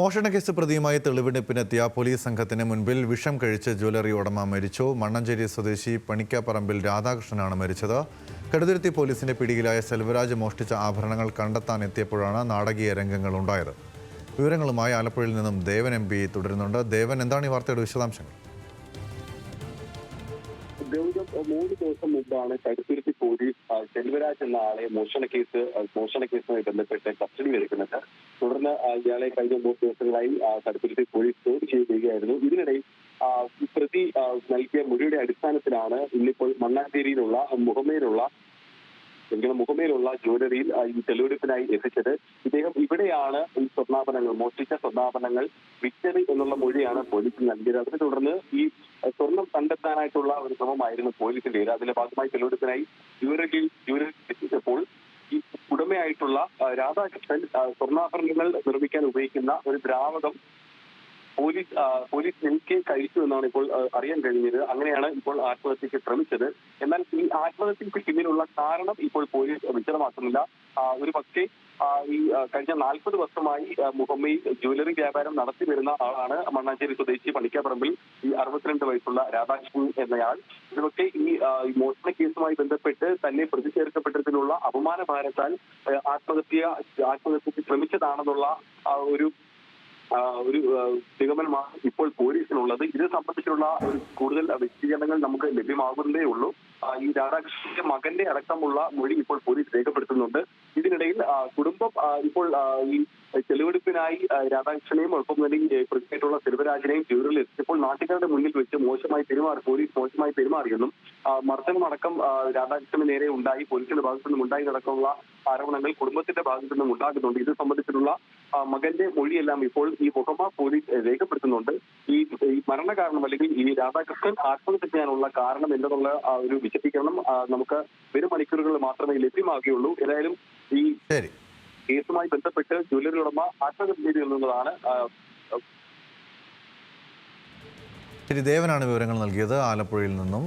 മോഷണക്കേസ് പ്രതിയുമായി തെളിവെടുപ്പിനെത്തിയ police സംഘത്തിന് മുൻപിൽ വിഷം കഴിച്ച് ജ്വല്ലറി ഉടമ മരിച്ചു. മണ്ണഞ്ചേരി സ്വദേശി പണിക്കാപ്പറമ്പിൽ രാധാകൃഷ്ണനാണ് മരിച്ചത്. കടുതുരുത്തി പോലീസിന്റെ പിടിയിലായ സെൽവരാജ് മോഷ്ടിച്ച ആഭരണങ്ങൾ കണ്ടെത്താൻ എത്തിയപ്പോഴാണ് നാടകീയ രംഗങ്ങൾ ഉണ്ടായത്. വിവരങ്ങളുമായി ആലപ്പുഴയിൽ നിന്നും ദേവൻ എം തുടരുന്നുണ്ട്. ദേവൻ എന്താണ് ഈ വാർത്തയുടെ വിശദാംശങ്ങൾ? ഗൗരവ് മൂന്ന് ദിവസം മുമ്പാണ് കരുത്തിരുത്തി പോലീസ് ചെൽവരാജ് എന്ന ആളെ മോഷണ കേസ് മോഷണ കേസുമായി ബന്ധപ്പെട്ട് കസ്റ്റഡിയിൽ എടുക്കുന്നത്. തുടർന്ന് ഇയാളെ കഴിഞ്ഞ മൂന്ന് ദിവസങ്ങളായി ആ, പോലീസ് ചോദ്യം ചെയ്യുകയായിരുന്നു. ഇതിനിടയിൽ പ്രതി നൽകിയ മൊഴിയുടെ അടിസ്ഥാനത്തിലാണ് ഇന്നിപ്പോൾ മണ്ണാഞ്ചേരിയിലുള്ള മുഹമ്മയിലുള്ള ഇങ്ങനെ മുഖമേലുള്ള ജ്വല്ലറിയിൽ ഈ തെളിവെടുപ്പിനായി എത്തിച്ചത്. ഇദ്ദേഹം ഇവിടെയാണ് ഈ സ്വർണാഭരണങ്ങൾ മോഷ്ടിച്ച സ്വർണാഭരണങ്ങൾ വിറ്റത് എന്നുള്ള മൊഴിയാണ് പോലീസ് നൽകിയത്. അതിനെ തുടർന്ന് ഈ സ്വർണം കണ്ടെത്താനായിട്ടുള്ള ഒരു ശ്രമമായിരുന്നു പോലീസിന്റെ അതിന്റെ ഭാഗമായി തെളിവെടുപ്പിനായി ജ്വല്ലറിയിൽ ജ്വല്ലറി എത്തിച്ചപ്പോൾ ഈ ഉടമയായിട്ടുള്ള രാധാകൃഷ്ണൻ സ്വർണാഭരണങ്ങൾ നിർമ്മിക്കാൻ ഉപയോഗിക്കുന്ന ഒരു ദ്രാവകം പോലീസ് പോലീസ് നിൽക്കെ കഴിച്ചു എന്നാണ് ഇപ്പോൾ അറിയാൻ കഴിഞ്ഞത്. അങ്ങനെയാണ് ഇപ്പോൾ ആത്മഹത്യക്ക് ശ്രമിച്ചത്. എന്നാൽ ഈ ആത്മഹത്യക്ക് പിന്നിലുള്ള കാരണം ഇപ്പോൾ പോലീസ് വിശദമാക്കുന്നില്ല. ഒരു പക്ഷേ ഈ കഴിഞ്ഞ നാൽപ്പത് വർഷമായി മുഹമ്മി ജ്വല്ലറി വ്യാപാരം നടത്തി വരുന്ന ആളാണ് മണ്ണാഞ്ചേരി സ്വദേശി പണിക്കാപ്പറമ്പിൽ ഈ അറുപത്തിരണ്ട് വയസ്സുള്ള രാധാകൃഷ്ണൻ എന്നയാൾ. ഇതൊക്കെ ഈ മോഷണ കേസുമായി ബന്ധപ്പെട്ട് തന്നെ പ്രതി ചേർക്കപ്പെട്ടതിനുള്ള അപമാന ഭാരത്താൽ ആത്മഹത്യ ആത്മഹത്യക്ക് ശ്രമിച്ചതാണെന്നുള്ള ഒരു ഒരു നിഗമനം ഇപ്പോൾ പോലീസിനുള്ളത്. ഇത് സംബന്ധിച്ചുള്ള ഒരു കൂടുതൽ വിശദീകരണങ്ങൾ നമുക്ക് ലഭ്യമാകുന്നതേ ഉള്ളൂ. ഈ രാധാകൃഷ്ണന്റെ മകന്റെ അടക്കമുള്ള മൊഴി ഇപ്പോൾ പോലീസ് രേഖപ്പെടുത്തുന്നുണ്ട്. ഇതിനിടയിൽ കുടുംബം ഇപ്പോൾ ഈ തെളിവെടുപ്പിനായി രാധാകൃഷ്ണനെയും ഒപ്പം തന്നെ പ്രതിയായിട്ടുള്ള സെൽവരാജിനെയും ജൂറിൽ എത്തിയപ്പോൾ നാട്ടുകാരുടെ മുന്നിൽ വെച്ച് മോശമായി പെരുമാറി പോലീസ് മോശമായി പെരുമാറിയെന്നും മർദ്ദനമടക്കം രാധാകൃഷ്ണന് നേരെ ഉണ്ടായി പോലീസിന്റെ ഭാഗത്തു നിന്നും ഉണ്ടായി നടക്കുന്ന ആരോപണങ്ങൾ കുടുംബത്തിന്റെ ഭാഗത്തു നിന്നും ഉണ്ടാകുന്നുണ്ട്. ഇത് സംബന്ധിച്ചിട്ടുള്ള മകന്റെ മൊഴിയെല്ലാം ഇപ്പോൾ ഈ മുഹമ്മ പോലീസ് രേഖപ്പെടുത്തുന്നുണ്ട്. ഈ മരണ മരണകാരണം അല്ലെങ്കിൽ ഈ രാധാകൃഷ്ണൻ ആത്മഹത്യ ചെയ്യാനുള്ള കാരണം എന്തെന്നുള്ള ഒരു വിശദീകരണം നമുക്ക് വരും മണിക്കൂറുകൾ മാത്രമേ ലഭ്യമാകുകയുള്ളൂ. ഏതായാലും ഈ കേസുമായി ബന്ധപ്പെട്ട് ജ്വല്ലറി ഉടമ ആത്മഹത്യ എന്നുള്ളതാണ് ശരി ദേവനാണ് വിവരങ്ങൾ നൽകിയത്. ആലപ്പുഴയിൽ നിന്നും